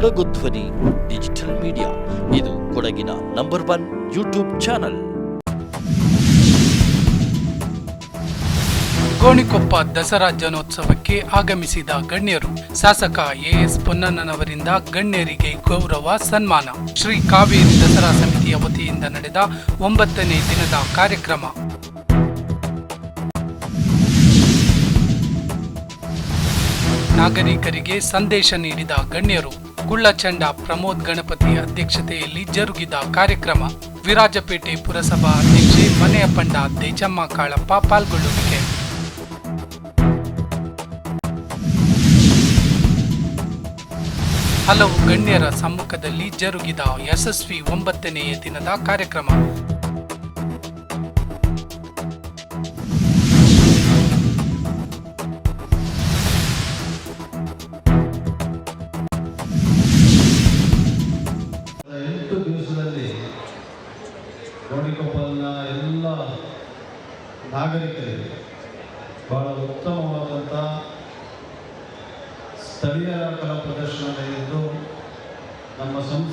ಕೊಡಗು ಧ್ವನಿ digital media ಇದು ಕೊಡಗಿನ number one YouTube channel Gonikoppa Dasara ಜನೋತ್ಸವಕ್ಕೆ ಆಗಮಿಸಿದ ಗಣ್ಯರು, ಶಾಸಕ ಎಎಸ್ ಪೊನ್ನಣ್ಣನವರಿಂದ ಗಣ್ಯರಿಗೆ ಗೌರವ ಸನ್ಮಾನ. ಶ್ರೀ ಕಾವೇರಿ ದಸರಾ ಸಮಿತಿಯ ವತಿಯಿಂದ ನಡೆದ ಒಂಬತ್ತನೇ ದಿನದ ಕಾರ್ಯಕ್ರಮ. ನಾಗರಿಕರಿಗೆ ಸಂದೇಶ ನೀಡಿದ ಗಣ್ಯರು ಗುಳ್ಳಚಂಡ ಪ್ರಮೋದ್ ಗಣಪತಿ ಅಧ್ಯಕ್ಷತೆಯಲ್ಲಿ ಜರುಗಿದ ಕಾರ್ಯಕ್ರಮ ವಿರಾಜಪೇಟೆ ಪುರಸಭಾ ಅಧ್ಯಕ್ಷೆ ಮನೆಯ ಪಂಡ ದೇಜಮ್ಮ ಕಾಳಪ್ಪ ಪಾಲ್ಗೊಳ್ಳುವಿಕೆ. ಹಲವು ಗಣ್ಯರ ಸಮ್ಮುಖದಲ್ಲಿ ಜರುಗಿದ ಯಶಸ್ವಿ ಒಂಬತ್ತನೆಯ ದಿನದ ಕಾರ್ಯಕ್ರಮ.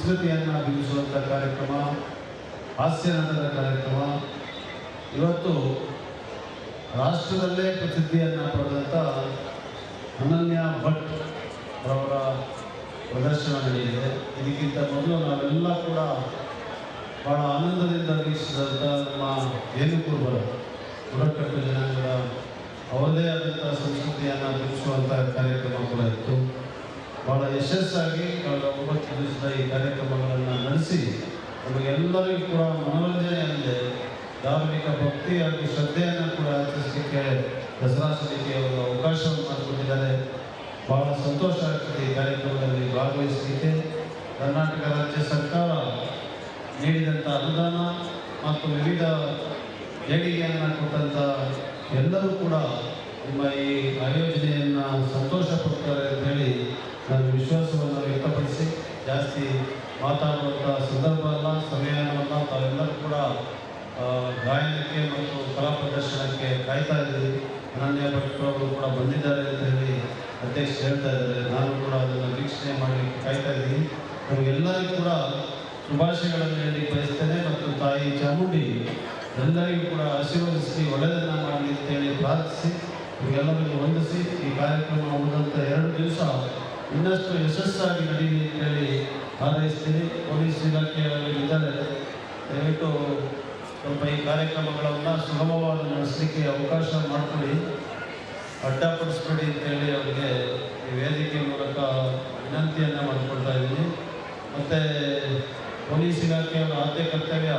ಸಂಸ್ಕೃತಿಯನ್ನು ಬಿಂಬಿಸುವಂಥ ಕಾರ್ಯಕ್ರಮ, ಹಾಸ್ಯನಂದದ ಕಾರ್ಯಕ್ರಮ. ಇವತ್ತು ರಾಷ್ಟ್ರದಲ್ಲೇ ಪ್ರಸಿದ್ಧಿಯನ್ನು ಪಡೆದಂಥ ಅನನ್ಯ ಭಟ್ ಅವರ ಪ್ರದರ್ಶನ ನಡೆಯಿದೆ ಇದಕ್ಕಿಂತ ಮೊದಲು ನಾವೆಲ್ಲ ಕೂಡ ಬಹಳ ಆನಂದದಿಂದ ವೀಕ್ಷಿಸಿದಂಥ ನಮ್ಮ ಏನುಕುರುಬರು ಬುಡಕಟ್ಟು ಜನಾಂಗದ ಅವರದೇ ಆದಂಥ ಸಂಸ್ಕೃತಿಯನ್ನು ಬಿಂಬಿಸುವಂಥ ಕಾರ್ಯಕ್ರಮ ಕೂಡ ಇತ್ತು. ಬಹಳ ಯಶಸ್ಸಾಗಿ ಕಳೆದ ಒಂಬತ್ತು ದಿವಸದ ಈ ಕಾರ್ಯಕ್ರಮಗಳನ್ನು ನಡೆಸಿ ನಮಗೆಲ್ಲರಿಗೂ ಕೂಡ ಮನೋರಂಜನೆ ಅಲ್ಲದೆ ಧಾರ್ಮಿಕ ಭಕ್ತಿ ಹಾಗೂ ಶ್ರದ್ಧೆಯನ್ನು ಕೂಡ ಆಚರಿಸಲಿಕ್ಕೆ ದಸರಾ ಸಮಿತಿಯವರು ಅವಕಾಶವನ್ನು ಮಾಡಿಕೊಟ್ಟಿದ್ದಾರೆ. ಬಹಳ ಸಂತೋಷ ಆಗ್ತದೆ ಈ ಕಾರ್ಯಕ್ರಮದಲ್ಲಿ ಭಾಗವಹಿಸಲಿಕ್ಕೆ. ಕರ್ನಾಟಕ ರಾಜ್ಯ ಸರ್ಕಾರ ನೀಡಿದಂಥ ಅನುದಾನ ಮತ್ತು ವಿವಿಧ ದೇಣಿಗೆಯನ್ನು ಕೊಟ್ಟಂಥ ಎಲ್ಲರೂ ಕೂಡ ನಿಮ್ಮ ಈ ಆಯೋಜನೆಯನ್ನು ಸಂತೋಷ ಪಡ್ತಾರೆ ಅಂತ ಹೇಳಿ ನಾನು ವಿಶ್ವಾಸವನ್ನು ವ್ಯಕ್ತಪಡಿಸಿ ಜಾಸ್ತಿ ಮಾತಾಡುವಂಥ ಸಂದರ್ಭ ಅಲ್ಲ ತಾವೆಲ್ಲರೂ ಕೂಡ ಗಾಯನಕ್ಕೆ ಮತ್ತು ಕಲಾ ಪ್ರದರ್ಶನಕ್ಕೆ ಕಾಯ್ತಾ ಇದ್ದೀವಿ ಅನನ್ಯ ಭಟ್ರು ಕೂಡ ಬಂದಿದ್ದಾರೆ ಅಂತ ಹೇಳಿ ಅಧ್ಯಕ್ಷ ಹೇಳ್ತಾ ಇದ್ದಾರೆ. ನಾನು ಕೂಡ ಅದನ್ನು ವೀಕ್ಷಣೆ ಮಾಡಲಿಕ್ಕೆ ಕಾಯ್ತಾ ಇದ್ದೀನಿ. ನಮಗೆಲ್ಲರಿಗೂ ಕೂಡ ಶುಭಾಶಯಗಳನ್ನು ಹೇಳಿ ಬಯಸ್ತೇನೆ ಮತ್ತು ತಾಯಿ ಚಾಮುಂಡಿ ಎಲ್ಲರಿಗೂ ಕೂಡ ಆಶೀರ್ವದಿಸಿ, ಒಳ್ಳೆಯದನ್ನು ಮಾಡಲಿ ಅಂತೇಳಿ ಪ್ರಾರ್ಥಿಸಿ ನಿಮಗೆಲ್ಲರಿಗೂ ವಂದಿಸಿ ಈ ಕಾರ್ಯಕ್ರಮ ಉಳಿದಂಥ ಎರಡು ದಿವಸ ಇನ್ನಷ್ಟು ಯಶಸ್ಸಾಗಿ ನಡೀಲಿ ಅಂತೇಳಿ ಹಾರೈಸ್ತೀನಿ ಪೊಲೀಸ್ ಇಲಾಖೆಯಲ್ಲಿ ಇದ್ದಾರೆ. ದಯವಿಟ್ಟು ಸ್ವಲ್ಪ ಈ ಕಾರ್ಯಕ್ರಮಗಳನ್ನು ಸುಗಮವಾಗಿ ನಡೆಸಲಿಕ್ಕೆ ಅವಕಾಶ ಮಾಡಿಕೊಡಿ. ಅಡ್ಡಪಡಿಸ್ಬೇಡಿ ಅಂತೇಳಿ ಅವರಿಗೆ ಈ ವೇದಿಕೆ ಮೂಲಕ ವಿನಂತಿಯನ್ನು ಮಾಡಿಕೊಳ್ತಾ ಇದ್ದೀನಿ. ಮತ್ತು ಪೊಲೀಸ್ ಇಲಾಖೆಯವರ ಆದ್ಯ ಕರ್ತವ್ಯ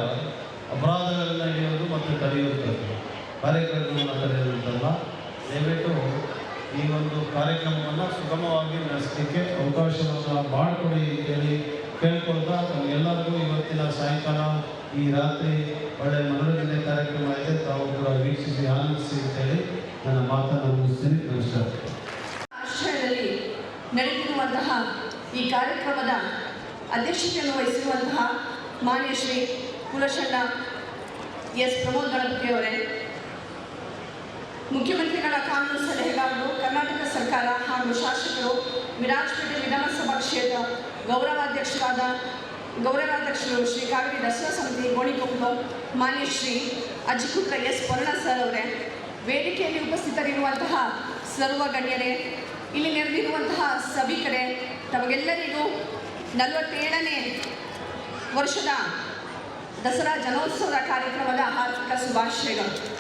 ಅಪರಾಧಗಳನ್ನು ಹಿಡಿಯೋದು ಮತ್ತು ತಡೆಯುವಂಥದ್ದು ಕಾರ್ಯಕ್ರಮಗಳನ್ನು ತಡೆಯುವಂಥಲ್ಲ ದಯವಿಟ್ಟು ಈ ಒಂದು ಕಾರ್ಯಕ್ರಮವನ್ನು ಸುಗಮವಾಗಿ ನಡೆಸಲಿಕ್ಕೆ ಅವಕಾಶವನ್ನು ಮಾಡಿಕೊಡಿ ಅಂತೇಳಿ ಕೇಳ್ಕೊಳ್ತಾ ನಮಗೆಲ್ಲರಿಗೂ ಇವತ್ತಿನ ಸಾಯಂಕಾಲ ಈ ರಾತ್ರಿ ಒಳ್ಳೆಯ ಮನೋರಂಜನೆ ಕಾರ್ಯಕ್ರಮ ಇದೆ. ತಾವು ಕೂಡ ವೀಕ್ಷಿಸಿ ಆನಂದಿಸಿ ಅಂತೇಳಿ ನನ್ನ ಮಾತನ್ನು ಮುಗಿಸ್ತೀನಿ. ನಮಸ್ಕಾರ. ನಡೆದಿರುವಂತಹ ಈ ಕಾರ್ಯಕ್ರಮದ ಅಧ್ಯಕ್ಷತೆಯನ್ನು ವಹಿಸಿರುವಂತಹ ಮಾನ್ಯ ಶ್ರೀ ಕುಲಶಣ್ಣ ಎಸ್ ಪ್ರಮೋದ್ ಗಣಪತಿಯವರೇ ಮುಖ್ಯಮಂತ್ರಿಗಳ ಕಾನೂನು ಸಲಹೆಗಾರರು, ಕರ್ನಾಟಕ ಸರ್ಕಾರ ಹಾಗೂ ಶಾಸಕರು, ವಿರಾಜಪೇಟೆ ವಿಧಾನಸಭಾ ಕ್ಷೇತ್ರ ಗೌರವಾಧ್ಯಕ್ಷರಾದ, ಗೌರವಾಧ್ಯಕ್ಷರು ಶ್ರೀ ಕಾವೇರಿ ದಸರಾ ಸಮಿತಿ ಗೋಣಿಕೊಪ್ಪ, ಮಾನ್ಯ ಶ್ರೀ ಅಜಿಪುತ್ರ ಎಸ್ ಪೊರಣ ಸರ್ ಅವರೇ. ವೇದಿಕೆಯಲ್ಲಿ ಉಪಸ್ಥಿತರಿರುವಂತಹ ಸರ್ವ ಗಣ್ಯರೇ, ಇಲ್ಲಿ ನೆರೆದಿರುವಂತಹ ಸಭಿಕರೇ, ತಮಗೆಲ್ಲರಿಗೂ ನಲವತ್ತೇಳನೇ ವರ್ಷದ ದಸರಾ ಜನೋತ್ಸವದ ಕಾರ್ಯಕ್ರಮದ ಹಾರ್ದಿಕ ಶುಭಾಶಯಗಳು.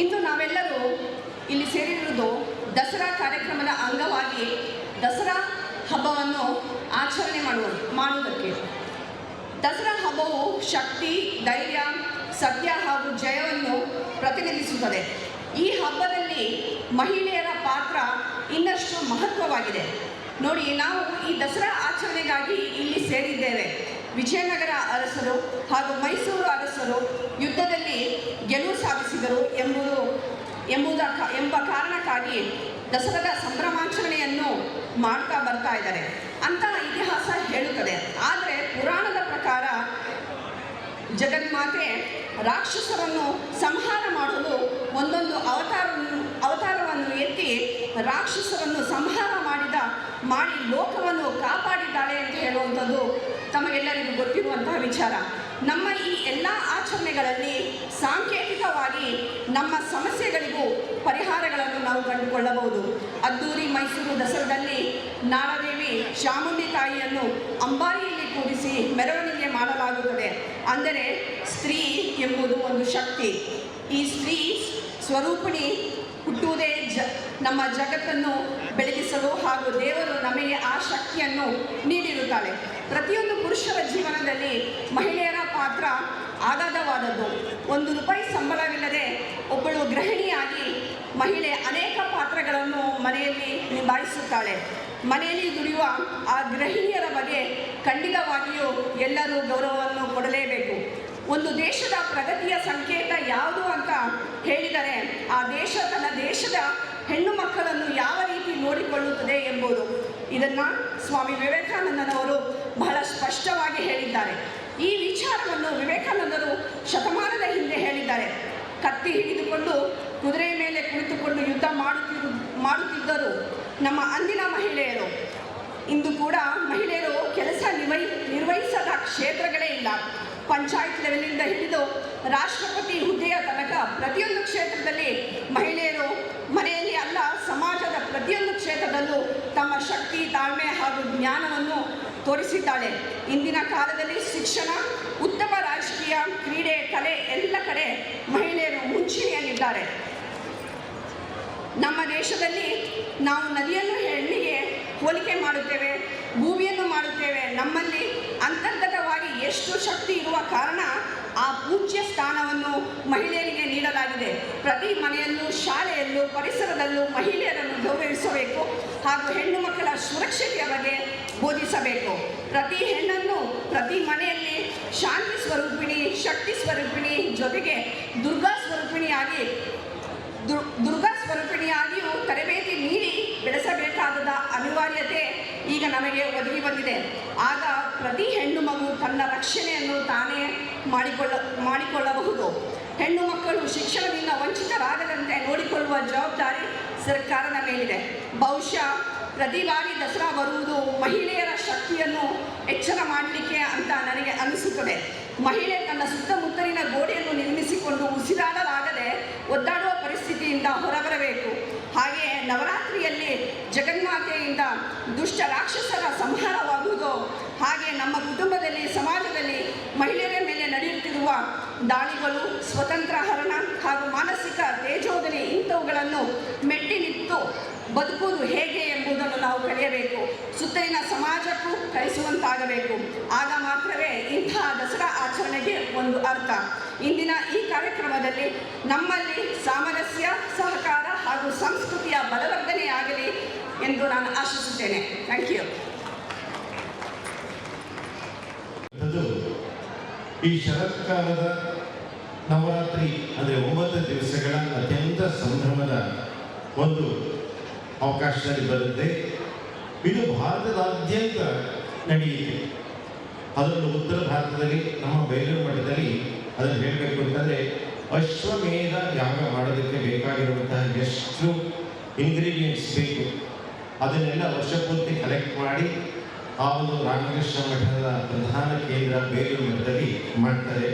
ಇಂದು ನಾವೆಲ್ಲರೂ ಇಲ್ಲಿ ಸೇರಿರುವುದು ದಸರಾ ಕಾರ್ಯಕ್ರಮದ ಅಂಗವಾಗಿ ದಸರಾ ಹಬ್ಬವನ್ನು ಆಚರಣೆ ಮಾಡುವ ಮಾಡುವುದಕ್ಕೆ. ದಸರಾ ಹಬ್ಬವು ಶಕ್ತಿ, ಧೈರ್ಯ, ಸತ್ಯ ಹಾಗೂ ಜಯವನ್ನು ಪ್ರತಿನಿಧಿಸುತ್ತದೆ. ಈ ಹಬ್ಬದಲ್ಲಿ ಮಹಿಳೆಯರ ಪಾತ್ರ ಇನ್ನಷ್ಟು ಮಹತ್ವವಾಗಿದೆ. ನೋಡಿ, ನಾವು ಈ ದಸರಾ ಆಚರಣೆಗಾಗಿ ಇಲ್ಲಿ ಸೇರಿದ್ದೇವೆ. ವಿಜಯನಗರ ಅರಸರು ಹಾಗೂ ಮೈಸೂರು ಅರಸರು ಯುದ್ಧದಲ್ಲಿ ಗೆಲುವು ಸಾಧಿಸಿದರು ಎಂಬುದು, ಎಂಬುದ ಎಂಬ ಕಾರಣಕ್ಕಾಗಿ ದಸರಾದ ಸಂಭ್ರಮಾಚರಣೆಯನ್ನು ಮಾಡ್ತಾ ಬರ್ತಾ ಇದ್ದಾರೆ. ಅಂತ ಇತಿಹಾಸ ಹೇಳುತ್ತದೆ. ಆದರೆ ಪುರಾಣದ ಪ್ರಕಾರ ಜಗನ್ಮಾತೆ ರಾಕ್ಷಸರನ್ನು ಸಂಹಾರ ಮಾಡಲು ಒಂದೊಂದು ಅವತಾರವನ್ನು ಅವತಾರವನ್ನು ಎತ್ತಿ ರಾಕ್ಷಸರನ್ನು ಸಂಹಾರ ಮಾಡಿದ, ಮಾಡಿ ಲೋಕವನ್ನು ಕಾಪಾಡಿದ್ದಾಳೆ ಅಂತ ಹೇಳುವಂಥದ್ದು ತಮಗೆಲ್ಲರಿಗೂ ಗೊತ್ತಿರುವಂತಹ ವಿಚಾರ. ನಮ್ಮ ಈ ಎಲ್ಲ ಆಚರಣೆಗಳಲ್ಲಿ ಸಾಂಕೇತಿಕವಾಗಿ ನಮ್ಮ ಸಮಸ್ಯೆಗಳಿಗೂ ಪರಿಹಾರಗಳನ್ನು ನಾವು ಕಂಡುಕೊಳ್ಳಬಹುದು. ಅದ್ದೂರಿ ಮೈಸೂರು ದಸರಾದಲ್ಲಿ ನಾಡದೇವಿ ಚಾಮುಂಡಿ ತಾಯಿಯನ್ನು ಅಂಬಾರಿಯಲ್ಲಿ ಕೂರಿಸಿ ಮೆರವಣಿಗೆ ಮಾಡಲಾಗುತ್ತದೆ. ಅಂದರೆ ಸ್ತ್ರೀ ಎಂಬುದು ಒಂದು ಶಕ್ತಿ. ಈ ಸ್ತ್ರೀ ಸ್ವರೂಪಿಣಿ ಹುಟ್ಟುವುದೇ ಜ, ನಮ್ಮ ಜಗತ್ತನ್ನು ಬೆಳಗಿಸಲು ಹಾಗೂ ದೇವರು ನಮಗೆ ಆ ಶಕ್ತಿಯನ್ನು ನೀಡಿರುತ್ತಾಳೆ. ಪ್ರತಿಯೊಂದು ಪುರುಷರ ಜೀವನದಲ್ಲಿ ಮಹಿಳೆಯರ ಪಾತ್ರ ಆಗಾಧವಾದದ್ದು ಒಂದು ರೂಪಾಯಿ ಸಂಬಳವಿಲ್ಲದೆ ಒಬ್ಬಳು ಗೃಹಿಣಿಯಾಗಿ ಮಹಿಳೆ ಅನೇಕ ಪಾತ್ರಗಳನ್ನು ಮನೆಯಲ್ಲಿ ನಿಭಾಯಿಸುತ್ತಾಳೆ. ಮನೆಯಲ್ಲಿ ದುಡಿಯುವ ಆ ಗೃಹಿಣಿಯರ ಬಗ್ಗೆ ಖಂಡಿತವಾಗಿಯೂ ಎಲ್ಲರೂ ಗೌರವವನ್ನು ಕೊಡಲೇಬೇಕು. ಒಂದು ದೇಶದ ಪ್ರಗತಿಯ ಸಂಕೇತ ಯಾವುದು ಅಂತ ಹೇಳಿದರೆ, ಆ ದೇಶ ತನ್ನ ದೇಶದ ಹೆಣ್ಣು ಮಕ್ಕಳನ್ನು ಯಾವ ರೀತಿ ನೋಡಿಕೊಳ್ಳುತ್ತದೆ ಎಂಬುದು. ಇದನ್ನು ಸ್ವಾಮಿ ವಿವೇಕಾನಂದನವರು ಬಹಳ ಸ್ಪಷ್ಟವಾಗಿ ಹೇಳಿದ್ದಾರೆ. ಈ ವಿಚಾರವನ್ನು ವಿವೇಕಾನಂದರು ಶತಮಾನದ ಹಿಂದೆ ಹೇಳಿದ್ದಾರೆ. ಕತ್ತಿ ಹಿಡಿದುಕೊಂಡು ಕುದುರೆ ಮೇಲೆ ಕುಳಿತುಕೊಂಡು ಯುದ್ಧ ಮಾಡುತ್ತಿರು, ಮಾಡುತ್ತಿದ್ದರು ನಮ್ಮ ಅಂದಿನ ಮಹಿಳೆಯರು. ಇಂದು ಕೂಡ ಮಹಿಳೆಯರು ಕೆಲಸ ನಿರ್ವಹಿ ನಿರ್ವಹಿಸದ ಕ್ಷೇತ್ರಗಳೇ ಇಲ್ಲ. ಪಂಚಾಯತ್ ಲೆವೆಲಿಂದ ಹಿಡಿದು ರಾಷ್ಟ್ರಪತಿ ಹುದ್ದೆಯ ತನಕ ಪ್ರತಿಯೊಂದು ಕ್ಷೇತ್ರದಲ್ಲಿ ಮಹಿಳೆಯರು ಮನೆಯಲ್ಲಿ ಅಲ್ಲ, ಸಮಾಜದ ಪ್ರತಿಯೊಂದು ಕ್ಷೇತ್ರದಲ್ಲೂ ತಮ್ಮ ಶಕ್ತಿ, ತಾಳ್ಮೆ ಹಾಗೂ ಜ್ಞಾನವನ್ನು ತೋರಿಸಿದ್ದಾಳೆ. ಇಂದಿನ ಕಾಲದಲ್ಲಿ ಶಿಕ್ಷಣ, ಉತ್ತಮ ರಾಜಕೀಯ, ಕ್ರೀಡೆ, ಕಲೆ ಎಲ್ಲ ಕಡೆ ಮಹಿಳೆಯರು ಮುಂಚೂಣಿಯಲ್ಲಿದ್ದಾರೆ. ನಮ್ಮ ದೇಶದಲ್ಲಿ ನಾವು ನದಿಯನ್ನು ಹೆಣ್ಣಿಗೆ ಹೋಲಿಕೆ ಮಾಡುತ್ತೇವೆ. ಭೂಮಿಯನ್ನು ಮಾಡುತ್ತೇವೆ. ನಮ್ಮಲ್ಲಿ ಅಂತರ್ಗತವಾಗಿ ಎಷ್ಟು ಶಕ್ತಿ ಇರುವ ಕಾರಣ ಆ ಪೂಜ್ಯ ಸ್ಥಾನವನ್ನು ಮಹಿಳೆಯರಿಗೆ ನೀಡಲಾಗಿದೆ. ಪ್ರತಿ ಮನೆಯಲ್ಲೂ, ಶಾಲೆಯಲ್ಲೂ, ಪರಿಸರದಲ್ಲೂ ಮಹಿಳೆಯರನ್ನು ಗೌರವಿಸಬೇಕು ಹಾಗೂ ಹೆಣ್ಣು ಮಕ್ಕಳ ಸುರಕ್ಷತೆಯ ಬಗ್ಗೆ ಬೋಧಿಸಬೇಕು. ಪ್ರತಿ ಹೆಣ್ಣನ್ನು ಪ್ರತಿ ಮನೆಯಲ್ಲಿ ಶಾಂತಿ ಸ್ವರೂಪಿಣಿ, ಶಕ್ತಿ ಸ್ವರೂಪಿಣಿ ಜೊತೆಗೆ ದುರ್ಗಾ ಸ್ವರೂಪಿಣಿಯಾಗಿ ದುರ್ ದುರ್ಗಾ ಸ್ವರೂಪಿಣಿಯಾಗಿಯೂ ತರಬೇತಿ ನೀಡಿ ಬೆಳೆಸಬೇಕಾದ ಅನಿವಾರ್ಯತೆ ಈಗ ನಮಗೆ ಒದಗಿ ಬಂದಿದೆ. ಆಗ ಪ್ರತಿ ಹೆಣ್ಣು ಮಗು ತನ್ನ ರಕ್ಷಣೆಯನ್ನು ತಾನೇ ಮಾಡಿಕೊಳ್ಳ, ಮಾಡಿಕೊಳ್ಳಬಹುದು. ಹೆಣ್ಣು ಮಕ್ಕಳು ಶಿಕ್ಷಣದಿಂದ ವಂಚಿತರಾಗದಂತೆ ನೋಡಿಕೊಳ್ಳುವ ಜವಾಬ್ದಾರಿ ಸರ್ಕಾರದ ಮೇಲಿದೆ. ಬಹುಶಃ ಪ್ರತಿ ಬಾರಿ ದಸರಾ ಬರುವುದು ಮಹಿಳೆಯರ ಶಕ್ತಿಯನ್ನು ಎಚ್ಚರ ಮಾಡಲಿಕ್ಕೆ ಅಂತ ನನಗೆ ಅನಿಸುತ್ತದೆ. ಮಹಿಳೆ ತನ್ನ ಸುತ್ತಮುತ್ತಲಿನ ಗೋಡೆಯನ್ನು ನಿರ್ಮಿಸಿಕೊಂಡು ಉಸಿರಾಡಲಾಗದೆ ಒದ್ದಾಡುವ ಪರಿಸ್ಥಿತಿಯಿಂದ ಹಾಗೆಯೇ ನವರಾತ್ರಿಯಲ್ಲಿ ಜಗನ್ಮಾತೆಯಿಂದ ದುಷ್ಟ ರಾಕ್ಷಸರ ಸಂಹಾರವಾಗುವುದು. ಹಾಗೆ ನಮ್ಮ ಕುಟುಂಬದಲ್ಲಿ, ಸಮಾಜದಲ್ಲಿ ಮಹಿಳೆಯರ ಮೇಲೆ ನಡೆಯುತ್ತಿರುವ ದಾಳಿಗಳು, ಸ್ವತಂತ್ರ ಹರಣ ಹಾಗೂ ಮಾನಸಿಕ ತೇಜೋದನೆ ಇಂಥವುಗಳನ್ನು ಮೆಟ್ಟಿ ನಿಂತು ಬದುಕುವುದು ಹೇಗೆ ಎಂಬುದನ್ನು ನಾವು ಕಲಿಯಬೇಕು. ಸುತ್ತಲಿನ ಸಮಾಜಕ್ಕೂ ಕಲಿಸುವಂತಾಗಬೇಕು. ಆಗ ಮಾತ್ರವೇ ಇಂತಹ ದಸರಾ ಆಚರಣೆಗೆ ಒಂದು ಅರ್ಥ. ಇಂದಿನ ಈ ಕಾರ್ಯಕ್ರಮದಲ್ಲಿ ನಮ್ಮಲ್ಲಿ ಸಾಮರಸ್ಯ, ಸಹಕಾರ ಹಾಗೂ ಸಂಸ್ಕೃತಿಯ ಬಲವರ್ಧನೆಯಾಗಲಿ ಎಂದು ನಾನು ಆಶಿಸುತ್ತೇನೆ. ಥ್ಯಾಂಕ್ ಯು ಈ ಶರತ್ಕಾಲದ ನವರಾತ್ರಿ, ಅಂದರೆ ಒಂಬತ್ತು ದಿವಸಗಳ ಅತ್ಯಂತ ಸಂಭ್ರಮದ ಒಂದು ಅವಕಾಶದಲ್ಲಿ ಬರುತ್ತೆ ಇದು ಭಾರತದಾದ್ಯಂತ ನಡೆಯಿತು ಅದನ್ನು ಉತ್ತರ ಭಾರತದಲ್ಲಿ, ನಮ್ಮ ಬೇಲೂರು ಮಠದಲ್ಲಿ ಅದನ್ನು ಹೇಳಬೇಕು ಅಂತಂದರೆ ಅಶ್ವಮೇಧ ಯಾಗ ಮಾಡೋದಕ್ಕೆ ಬೇಕಾಗಿರುವಂತಹ ಎಷ್ಟು ಇಂಗ್ರೀಡಿಯೆಂಟ್ಸ್ ಬೇಕು, ಅದನ್ನೆಲ್ಲ ವರ್ಷಪೂರ್ತಿ ಕಲೆಕ್ಟ್ ಮಾಡಿ ಆ ಒಂದು ರಾಮಕೃಷ್ಣ ಮಠದ ಪ್ರಧಾನ ಕೇಂದ್ರ ಬೇಲೂರು ಮಠದಲ್ಲಿ ಮಾಡ್ತಾರೆ.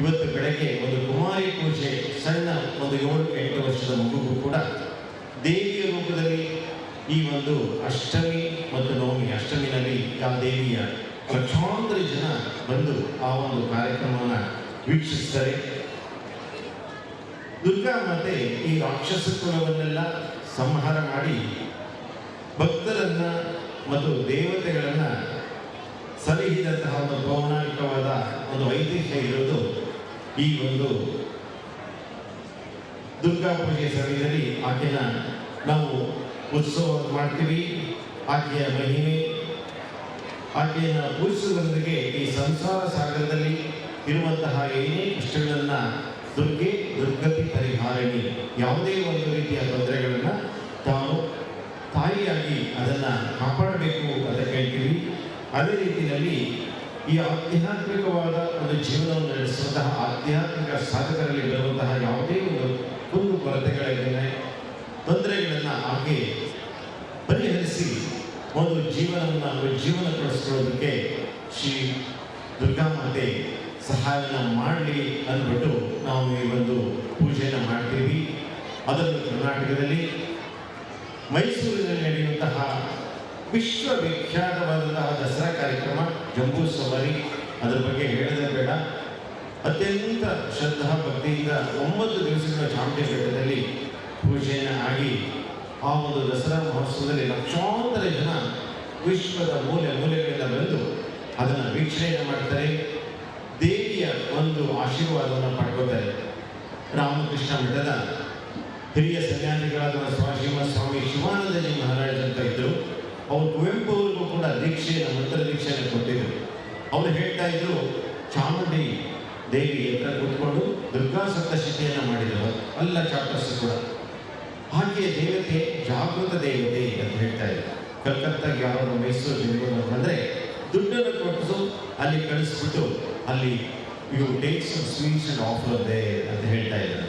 ಇವತ್ತು ಬೆಳಗ್ಗೆ ಒಂದು ಕುಮಾರಿ ಪೂಜೆ, ಸಣ್ಣ ಒಂದು ಏಳು ಎಂಟು ವರ್ಷದ ಮಗುಗೂ ಕೂಡ ದೇವಿಯ ರೂಪದಲ್ಲಿ ಈ ಒಂದು ಅಷ್ಟಮಿ ಮತ್ತು ನವಮಿ, ಅಷ್ಟಮಿನಲ್ಲಿ ಆ ದೇವಿಯ ಲಕ್ಷಾಂತರ ಜನ ಬಂದು ಆ ಒಂದು ಕಾರ್ಯಕ್ರಮವನ್ನು ವೀಕ್ಷಿಸ್ತಾರೆ. ದುರ್ಗಾ ಮಾತೆ ಈ ರಾಕ್ಷಸ ಕುಲವನ್ನೆಲ್ಲ ಸಂಹಾರ ಮಾಡಿ ಭಕ್ತರನ್ನ ಮತ್ತು ದೇವತೆಗಳನ್ನ ಸಲಹಿದಂತಹ ಒಂದು ಪೌರಾಣಿಕವಾದ ಒಂದು ಐತಿಹ್ಯ ಇರೋದು ಈ ಒಂದು ದುರ್ಗಾ ಪೂಜೆ ಸಮಯದಲ್ಲಿ ಆಕೆನ ನಾವು ಉತ್ಸವ ಮಾಡ್ತೀವಿ. ಆಕೆಯ ಮಹಿಮೆ, ಆಕೆಯನ್ನು ಪೂಜಿಸುವುದರೊಂದಿಗೆ ಈ ಸಂಸಾರ ಸಾಗರದಲ್ಲಿ ಇರುವಂತಹ ಏನೇ ಕಷ್ಟಗಳನ್ನು ದುರ್ಗೆ ದುರ್ಗತಿ ಪರಿಹಾರಣಿ. ಯಾವುದೇ ಒಂದು ರೀತಿಯ ತೊಂದರೆಗಳನ್ನು ತಾವು ತಾಯಿಯಾಗಿ ಅದನ್ನು ಕಾಪಾಡಬೇಕು ಅಂತ ಕೇಳ್ತೀವಿ. ಅದೇ ರೀತಿಯಲ್ಲಿ ಈ ಆಧ್ಯಾತ್ಮಿಕವಾದ ಒಂದು ಜೀವನವನ್ನು ನಡೆಸುವಂತಹ ಆಧ್ಯಾತ್ಮಿಕ ಸಾಧಕರಲ್ಲಿ ಬರುವಂತಹ ಯಾವುದೇ ಒಂದು ಕುಂದು ಕೊರತೆಗಳಿದ್ದೇನೆ ತೊಂದರೆಗಳನ್ನು ಆಕೆ ಪರಿಹರಿಸಿ ಒಂದು ಜೀವನವನ್ನು ಜೀವನ ಕೊಡಿಸ್ಕೊಳ್ಳೋದಕ್ಕೆ ಶ್ರೀ ದುರ್ಗಾ ಮಾತೆ ಸಹಾಯನ ಮಾಡಲಿ ಅಂದ್ಬಿಟ್ಟು ನಾವು ಈ ಒಂದು ಪೂಜೆಯನ್ನು ಮಾಡ್ತೀವಿ. ಅದನ್ನು ಕರ್ನಾಟಕದಲ್ಲಿ ಮೈಸೂರಿನಲ್ಲಿ ನಡೆಯುವಂತಹ ವಿಶ್ವವಿಖ್ಯಾತವಾದಂತಹ ದಸರಾ ಕಾರ್ಯಕ್ರಮ ಜಂಬೂ ಸವಾರಿ ಅದರ ಬಗ್ಗೆ ಹೇಳದೇ ಬೇಡ. ಅತ್ಯಂತ ಶ್ರದ್ಧಾ ಭಕ್ತಿಯಿಂದ ಒಂಬತ್ತು ದಿವಸಗಳ ಚಾಮುಂಡೇಶ್ವರದಲ್ಲಿ ಪೂಜೆಯನ್ನು ಆಗಿ ಆ ಒಂದು ದಸರಾ ಮಹೋತ್ಸವದಲ್ಲಿ ಲಕ್ಷಾಂತರ ಜನ ವಿಶ್ವದ ಮೂಲೆ ಮೂಲೆಗಳಿಂದ ಬಂದು ಅದನ್ನು ವೀಕ್ಷಣೆಯನ್ನು ಮಾಡ್ತಾರೆ. ಒಂದು ಆಶೀರ್ವಾದವನ್ನು ಪಡ್ಕೋತಾರೆ. ರಾಮಕೃಷ್ಣ ಮಠದ ಹಿರಿಯ ಸನ್ಯಾಸಿಗಳಾದ ಸ್ವಾಶಿವ ಸ್ವಾಮಿ ಶಿವಾನಂದಜಿ ಮಹಾರಾಜ್ ಅಂತ ಇದ್ದರು. ಅವರು ಕುವೆಂಪು ಅವರಿಗೂ ಕೂಡ ದೀಕ್ಷೆಯನ್ನು ಮಂತ್ರ ದೀಕ್ಷೆಯನ್ನು ಕೊಟ್ಟಿದ್ದರು. ಅವರು ಹೇಳ್ತಾ ಇದ್ರು, ಚಾಮುಂಡಿ ದೇವಿ ಅಂತ ಕೂತ್ಕೊಂಡು ದುರ್ಗಾ ಸಪ್ತಶತಿಯನ್ನು ಮಾಡಿದರು. ಅಲ್ಲ ಚಾಪ್ಟರ್ಸ್ ಕೂಡ. ಹಾಗೆ ದೇವತೆ ಜಾಗೃತ ದೇವತೆ ಅಂತ ಹೇಳ್ತಾ ಇದ್ರು. ಕಲ್ಕತ್ತಾಗೆ ಯಾರು ಮೈಸೂರು, ಬೆಂಗಳೂರು ದುಡ್ಡನ್ನು ಕೊಟ್ಟು ಅಲ್ಲಿ ಕಳಿಸ್ಬಿಟ್ಟು ಅಲ್ಲಿ you take some sweets and offer they ಅಂತ ಹೇಳ್ತಾ ಇದ್ದಾರೆ.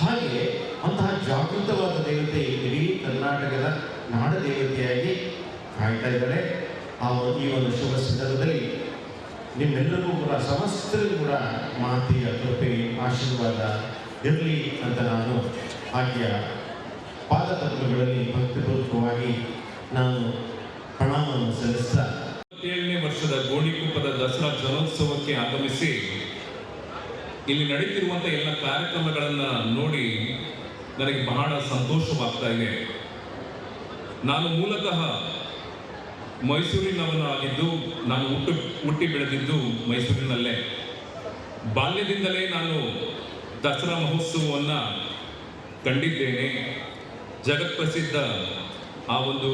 ಹಾಗೆ ಅಂತಹ ಜಾಗೃತವಾದ ದೇವತೆ ಇಡೀ ಕರ್ನಾಟಕದ ನಾಡ ದೇವತೆಯಾಗಿ ಕಾಯ್ತಾ ಇದ್ದಾರೆ ಆ ಈ ಒಂದು ಶುಭ ಸಂದರ್ಭದಲ್ಲಿ ನಿಮ್ಮೆಲ್ಲರಿಗೂ ಕೂಡ, ಸಮಸ್ತರಿಗೂ ಕೂಡ ಮಾತೆಯ ಕೃಪೆ, ಆಶೀರ್ವಾದ ಇರಲಿ ಅಂತ ನಾನು ಆಕೆಯ ಪಾದತತ್ವಗಳಲ್ಲಿ ಭಕ್ತಿಪೂರ್ವಕವಾಗಿ ನಾನು ಪ್ರಣಾಮವನ್ನು ಸಲ್ಲಿಸ್ತಾ ವರ್ಷದ ಗೋಣಿಕೊಪ್ಪದ ದಸರಾ ಜನೋತ್ಸವಕ್ಕೆ ಆಗಮಿಸಿ ಇಲ್ಲಿ ನಡೀತಿರುವಂಥ ಎಲ್ಲ ಕಾರ್ಯಕ್ರಮಗಳನ್ನು ನೋಡಿ ನನಗೆ ಬಹಳ ಸಂತೋಷವಾಗ್ತಾ ಇದೆ. ನಾನು ಮೂಲತಃ ಮೈಸೂರಿನವನಾಗಿದ್ದು, ನಾನು ಹುಟ್ಟು, ಹುಟ್ಟಿ ಬೆಳೆದಿದ್ದು ಮೈಸೂರಿನಲ್ಲೇ. ಬಾಲ್ಯದಿಂದಲೇ ನಾನು ದಸರಾ ಮಹೋತ್ಸವವನ್ನು ಕಂಡಿದ್ದೇನೆ. ಜಗತ್ಪ್ರಸಿದ್ಧ ಆ ಒಂದು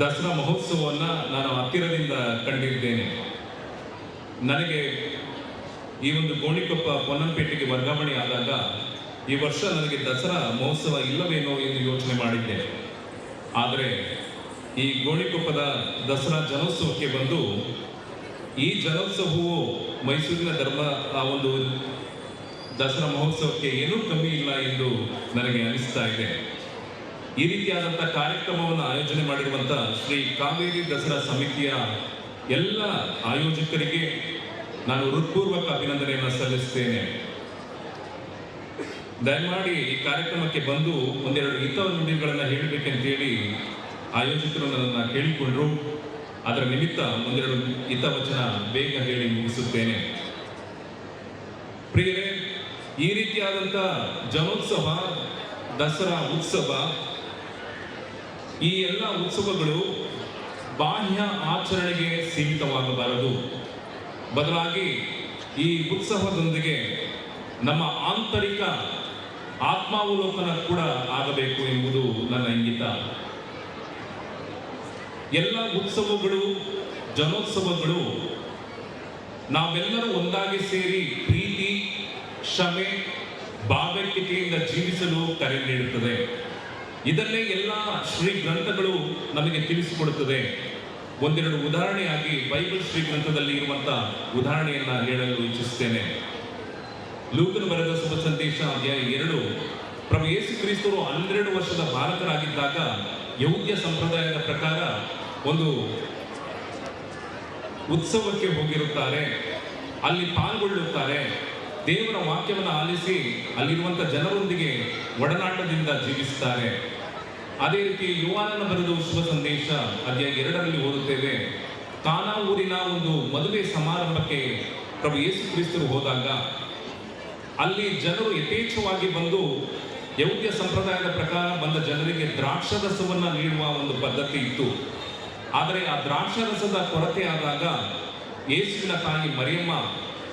ದಸರಾ ಮಹೋತ್ಸವವನ್ನು ನಾನು ಹತ್ತಿರದಿಂದ ಕಂಡಿದ್ದೇನೆ. ನನಗೆ ಈ ಒಂದು ಗೋಣಿಕೊಪ್ಪ ಪೊನ್ನಂಪೇಟೆಗೆ ವರ್ಗಾವಣೆ ಆದಾಗ ಈ ವರ್ಷ ನನಗೆ ದಸರಾ ಮಹೋತ್ಸವ ಇಲ್ಲವೇನೋ ಎಂದು ಯೋಚನೆ ಮಾಡಿದ್ದೆ ಆದರೆ ಈ ಗೋಣಿಕೊಪ್ಪದ ದಸರಾ ಜನೋತ್ಸವಕ್ಕೆ ಬಂದು ಈ ಜನೋತ್ಸವವು ಮೈಸೂರಿನ ಧರ್ಮ, ಆ ಒಂದು ದಸರಾ ಮಹೋತ್ಸವಕ್ಕೆ ಏನೂ ಕಮ್ಮಿ ಇಲ್ಲ ಎಂದು ನನಗೆ ಅನಿಸ್ತಾ ಇದೆ. ಈ ರೀತಿಯಾದಂಥ ಕಾರ್ಯಕ್ರಮವನ್ನು ಆಯೋಜನೆ ಮಾಡಿರುವಂಥ ಶ್ರೀ ಕಾವೇರಿ ದಸರಾ ಸಮಿತಿಯ ಎಲ್ಲ ಆಯೋಜಕರಿಗೆ ನಾನು ಹೃತ್ಪೂರ್ವಕ ಅಭಿನಂದನೆಯನ್ನು ಸಲ್ಲಿಸ್ತೇನೆ. ದಯಮಾಡಿ ಈ ಕಾರ್ಯಕ್ರಮಕ್ಕೆ ಬಂದು ಒಂದೆರಡು ಹಿತ ನುಡಿಗಳನ್ನು ಹೇಳಬೇಕಂತೇಳಿ ಆಯೋಜಕರು ನನ್ನನ್ನು ಕೇಳಿಕೊಂಡರು. ಅದರ ನಿಮಿತ್ತ ಒಂದೆರಡು ಹಿತವಚನ ಬೇಗ ಹೇಳಿ ಮುಗಿಸುತ್ತೇನೆ. ಪ್ರಿಯರೇ, ಈ ರೀತಿಯಾದಂಥ ಜನೋತ್ಸವ ದಸರಾ ಉತ್ಸವ, ಈ ಎಲ್ಲ ಉತ್ಸವಗಳು ಬಾಹ್ಯ ಆಚರಣೆಗೆ ಸೀಮಿತವಾಗಬಾರದು. ಬದಲಾಗಿ ಈ ಉತ್ಸವದೊಂದಿಗೆ ನಮ್ಮ ಆಂತರಿಕ ಆತ್ಮಾವಲೋಕನ ಕೂಡ ಆಗಬೇಕು ಎಂಬುದು ನನ್ನ ಇಂಗಿತ. ಎಲ್ಲ ಉತ್ಸವಗಳು, ಜನೋತ್ಸವಗಳು ನಾವೆಲ್ಲರೂ ಒಂದಾಗಿ ಸೇರಿ ಪ್ರೀತಿ, ಕ್ಷಮೆ, ಭಾವೈಕ್ಯತೆಯಿಂದ ಜೀವಿಸಲು ಕರೆ ನೀಡುತ್ತದೆ. ಇದನ್ನೇ ಎಲ್ಲ ಶ್ರೀ ಗ್ರಂಥಗಳು ನಮಗೆ ತಿಳಿಸಿಕೊಡುತ್ತದೆ. ಒಂದೆರಡು ಉದಾಹರಣೆಯಾಗಿ ಬೈಬಲ್ ಶ್ರೀ ಗ್ರಂಥದಲ್ಲಿ ಇರುವಂತಹ ಉದಾಹರಣೆಯನ್ನ ಹೇಳಲು ಇಚ್ಛಿಸುತ್ತೇನೆ. ಲೂಕನ ಬರೆದ ಶುಭ ಸಂದೇಶ ಅಧ್ಯಾಯ ಎರಡು. ಪ್ರಭು ಯೇಸು ಕ್ರಿಸ್ತರು ಹನ್ನೆರಡು ವರ್ಷದ ಬಾಲಕರಾಗಿದ್ದಾಗ ಯೌದ್ಯ ಸಂಪ್ರದಾಯದ ಪ್ರಕಾರ ಒಂದು ಉತ್ಸವಕ್ಕೆ ಹೋಗಿರುತ್ತಾರೆ, ಅಲ್ಲಿ ಪಾಲ್ಗೊಳ್ಳುತ್ತಾರೆ, ದೇವರ ವಾಕ್ಯವನ್ನು ಆಲಿಸಿ ಅಲ್ಲಿರುವಂಥ ಜನರೊಂದಿಗೆ ಒಡನಾಟದಿಂದ ಜೀವಿಸುತ್ತಾರೆ. ಅದೇ ರೀತಿ ಯುವಾನನ ಬರೆದ ಶುಭ ಸಂದೇಶ, ಅಧ್ಯಾಯ ಎರಡರಲ್ಲಿ ಓದುತ್ತೇವೆ. ಕಾನಾ ಊರಿನ ಒಂದು ಮದುವೆ ಸಮಾರಂಭಕ್ಕೆ ಪ್ರಭು ಯೇಸು ಕ್ರಿಸ್ತರು ಹೋದಾಗ, ಅಲ್ಲಿ ಜನರು ಯಥೇಚ್ಛವಾಗಿ ಬಂದು ಯೌದ್ಯ ಸಂಪ್ರದಾಯದ ಪ್ರಕಾರ ಬಂದ ಜನರಿಗೆ ದ್ರಾಕ್ಷರಸವನ್ನು ನೀಡುವ ಒಂದು ಪದ್ಧತಿ ಇತ್ತು. ಆದರೆ ಆ ದ್ರಾಕ್ಷರಸದ ಕೊರತೆ ಆದಾಗ ಯೇಸುವಿನ ತಾಯಿ ಮರಿಯಮ್ಮ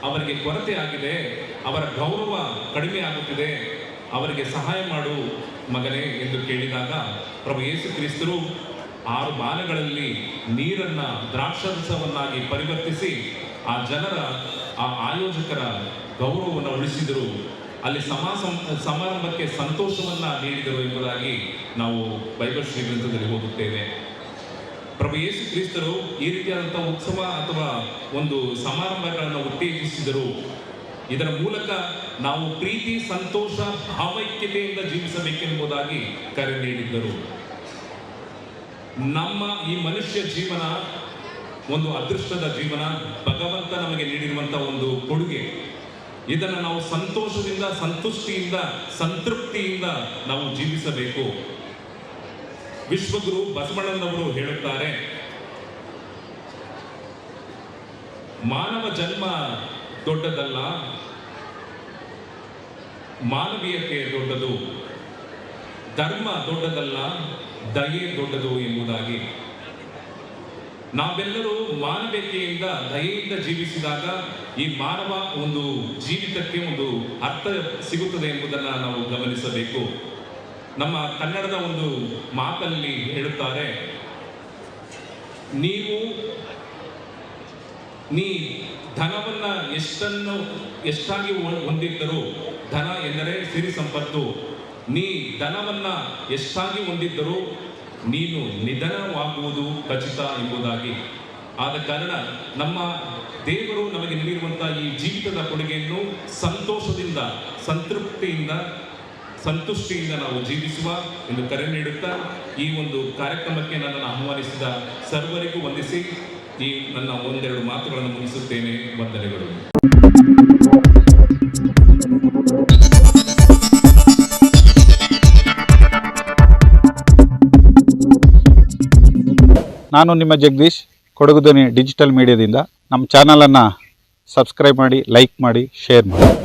ಅವರಿಗೆ ಕೊರತೆ ಆಗಿದೆ, ಅವರ ಗೌರವ ಕಡಿಮೆ ಆಗುತ್ತಿದೆ. ಅವರಿಗೆ ಸಹಾಯ ಮಾಡು ಮಗನೇ ಎಂದು ಕೇಳಿದಾಗ ಪ್ರಭು ಯೇಸು ಕ್ರಿಸ್ತರು ಆರು ಬಾಲಗಳಲ್ಲಿ ನೀರನ್ನ ದ್ರಾಕ್ಷರಸವನ್ನಾಗಿ ಪರಿವರ್ತಿಸಿ ಆ ಜನರ, ಆ ಆಯೋಜಕರ ಗೌರವವನ್ನು ಉಳಿಸಿದರು. ಅಲ್ಲಿ ಸಮಾಸಂ, ಸಮಾರಂಭಕ್ಕೆ ಸಂತೋಷವನ್ನ ನೀಡಿದರು ಎಂಬುದಾಗಿ ನಾವು ಬೈಬಲ್ ಶ್ರೀ ಗ್ರಂಥದಲ್ಲಿ ಓದುತ್ತೇವೆ. ಪ್ರಭು ಯೇಸು ಕ್ರಿಸ್ತರು ಈ ರೀತಿಯಾದಂಥ ಉತ್ಸವ ಅಥವಾ ಒಂದು ಸಮಾರಂಭಗಳನ್ನು ಉತ್ತೇಜಿಸಿದರು. ಇದರ ಮೂಲಕ ನಾವು ಪ್ರೀತಿ, ಸಂತೋಷ, ಭಾವೈಕ್ಯತೆಯಿಂದ ಜೀವಿಸಬೇಕೆಂಬುದಾಗಿ ಕರೆ ನೀಡಿದ್ದರು. ನಮ್ಮ ಈ ಮನುಷ್ಯ ಜೀವನ ಒಂದು ಅದೃಷ್ಟದ ಜೀವನ, ಭಗವಂತ ನಮಗೆ ನೀಡಿರುವಂತಹ ಒಂದು ಕೊಡುಗೆ. ಇದನ್ನು ನಾವು ಸಂತೋಷದಿಂದ, ಸಂತುಷ್ಟಿಯಿಂದ, ಸಂತೃಪ್ತಿಯಿಂದ ನಾವು ಜೀವಿಸಬೇಕು. ವಿಶ್ವಗುರು ಬಸವಣ್ಣನವರು ಹೇಳುತ್ತಾರೆ, ಮಾನವ ಜನ್ಮ ದೊಡ್ಡದಲ್ಲ. ಮಾನವೀಯತೆ ದೊಡ್ಡದು, ಧರ್ಮ ದೊಡ್ಡದಲ್ಲ, ದಯೆ ದೊಡ್ಡದು ಎಂಬುದಾಗಿ. ನಾವೆಲ್ಲರೂ ಮಾನವೀಯತೆಯಿಂದ, ದಯೆಯಿಂದ ಜೀವಿಸಿದಾಗ ಈ ಮಾನವ ಒಂದು ಜೀವಿತಕ್ಕೆ ಒಂದು ಅರ್ಥ ಸಿಗುತ್ತದೆ ಎಂಬುದನ್ನು ನಾವು ಗಮನಿಸಬೇಕು. ನಮ್ಮ ಕನ್ನಡದ ಒಂದು ಮಾತಲ್ಲಿ ಹೇಳುತ್ತಾರೆ, ನೀವು, ನೀ ಧನವನ್ನ ಎಷ್ಟನ್ನು, ಎಷ್ಟಾಗಿ ಹೊಂದಿದ್ದರೂ, ಧನ ಎಂದರೆ ಸಿರಿ ಸಂಪತ್ತು. ನೀ ಧನವನ್ನು ಎಷ್ಟಾಗಿ ಹೊಂದಿದ್ದರೂ, ನೀನು ನಿಧನವಾಗುವುದು ಖಚಿತ ಎಂಬುದಾಗಿ. ಆದ ಕಾರಣ ನಮ್ಮ ದೇವರು ನಮಗೆ ನೀಡಿರುವಂಥ ಈ ಜೀವಿತದ ಕೊಡುಗೆಯನ್ನು ಸಂತೋಷದಿಂದ, ಸಂತೃಪ್ತಿಯಿಂದ, ಸಂತುಷ್ಟಿಯಿಂದ ನಾವು ಜೀವಿಸುವ ಎಂದು ಕರೆ ನೀಡುತ್ತಾ ಈ ಒಂದು ಕಾರ್ಯಕ್ರಮಕ್ಕೆ ನನ್ನನ್ನು ಆಹ್ವಾನಿಸಿದ ಸರ್ವರಿಗೂ ವಂದಿಸಿ. ಈ ನನ್ನ ಒಂದೆರಡು ಮಾತುಗಳನ್ನು ಮುಗಿಸುತ್ತೇನೆ. ವಂದನೆಗಳು. ನಾನು ನಿಮ್ಮ ಜಗದೀಶ್, ಕೊಡಗು ಧ್ವನಿ ಡಿಜಿಟಲ್ ಮೀಡಿಯಾದಿಂದ. ನಮ್ಮ ಚಾನಲನ್ನು ಸಬ್ಸ್ಕ್ರೈಬ್ ಮಾಡಿ, ಲೈಕ್ ಮಾಡಿ, ಶೇರ್ ಮಾಡಿ.